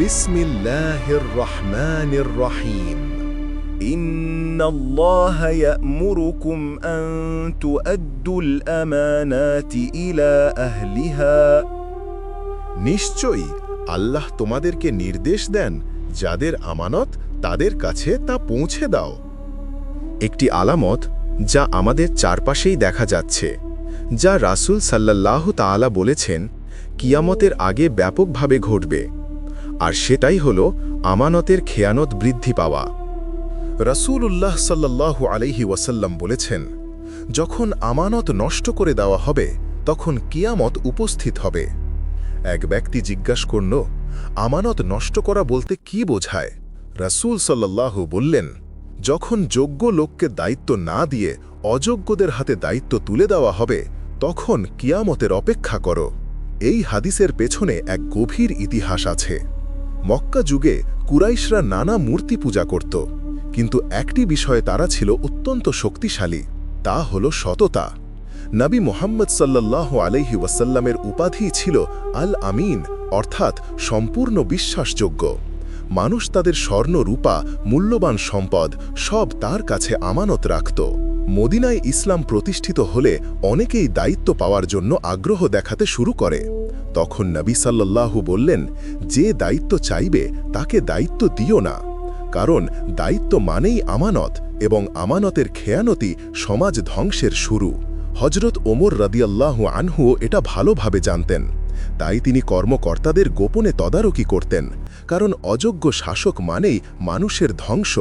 بسم الله الرحمن الرحيم إن الله يأمركم أن تؤدوا الأمانات إلى أهلها নিশ্চয়ই আল্লাহ তোমাদেরকে নির্দেশ দেন যাদের আমানত তাদের কাছে তা পৌঁছে দাও একটি আলামত যা আমাদের চারপাশেই দেখা যাচ্ছে যা রাসূল সাল্লাল্লাহু তাআলা বলেছেন কিয়ামতের আগে ব্যাপকভাবে ঘটবে আর সেটাই হল আমানতের খেয়ানত বৃদ্ধি পাওয়া। রসূলুল্লাহ সাল্লাল্লাহু আলাইহি ওয়াসাল্লাম বলেছেন, যখন আমানত নষ্ট করে দেওয়া হবে, তখন কিয়ামত উপস্থিত হবে। এক ব্যক্তি জিজ্ঞাসা করল, আমানত নষ্ট করা বলতে কি বোঝায়? রাসূল সাল্লাল্লাহু বললেন, যখন যোগ্য লোককে দায়িত্ব না দিয়ে অযোগ্যদের হাতে দায়িত্ব তুলে দেওয়া হবে, তখন কিয়ামতের অপেক্ষা করো। এই হাদিসের পেছনে এক গভীর ইতিহাস আছে। মক্কা যুগে কুরাইশরা নানা মূর্তি পূজা করত, কিন্তু একটি বিষয়ে তারা ছিল অত্যন্ত শক্তিশালী, তা হল সততা। নবী মোহাম্মদ সাল্লাহ আলহি ওয়াসাল্লামের উপাধি ছিল আল আমিন অর্থাৎ সম্পূর্ণ বিশ্বাসযোগ্য। মানুষ তাদের স্বর্ণ, রূপা, মূল্যবান সম্পদ সব তার কাছে আমানত রাখত। মদিনায় ইসলাম প্রতিষ্ঠিত হলে অনেকেই দায়িত্ব পাওয়ার জন্য আগ্রহ দেখাতে শুরু করে। তখন নবী সাল্লাল্লাহু বললেন, যে দায়িত্ব চাইবে, তাকে দায়িত্ব দিও না। কারণ দায়িত্ব মানেই আমানত এবং আমানতের খেয়ানতি সমাজ ধ্বংসের শুরু। হজরত ওমর রাদিয়াল্লাহু আনহুও এটা ভালোভাবে জানতেন। তাই তিনি কর্মকর্তাদের গোপনে তদারকি করতেন, কারণ অযোগ্য শাসক মানেই মানুষের ধ্বংস।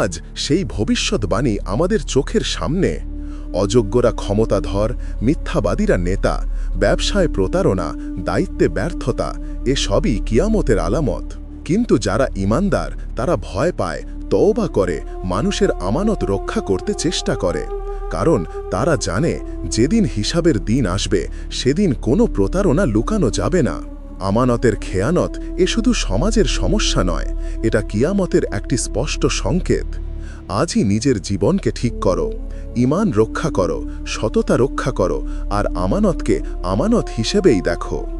আজ সেই ভবিষ্যৎবাণী আমাদের চোখের সামনে। অযোগ্যরা ক্ষমতাধর, মিথ্যাবাদীরা নেতা, ব্যবসায় প্রতারণা, দায়িত্বে ব্যর্থতা, এসবই কিয়ামতের আলামত। কিন্তু যারা ইমানদার, তারা ভয় পায়, তওবা করে, মানুষের আমানত রক্ষা করতে চেষ্টা করে। কারণ তারা জানে, যেদিন হিসাবের দিন আসবে, সেদিন কোনো প্রতারণা লুকানো যাবে না। আমানতের খেয়ানত, এ শুধু সমাজের সমস্যা নয়, এটা কিয়ামতের একটি স্পষ্ট সংকেত। আজই নিজের জীবনকে ঠিক করো ইমান রক্ষা করো, সততা রক্ষা করো, আর আমানতকে আমানত হিসেবেই দেখো।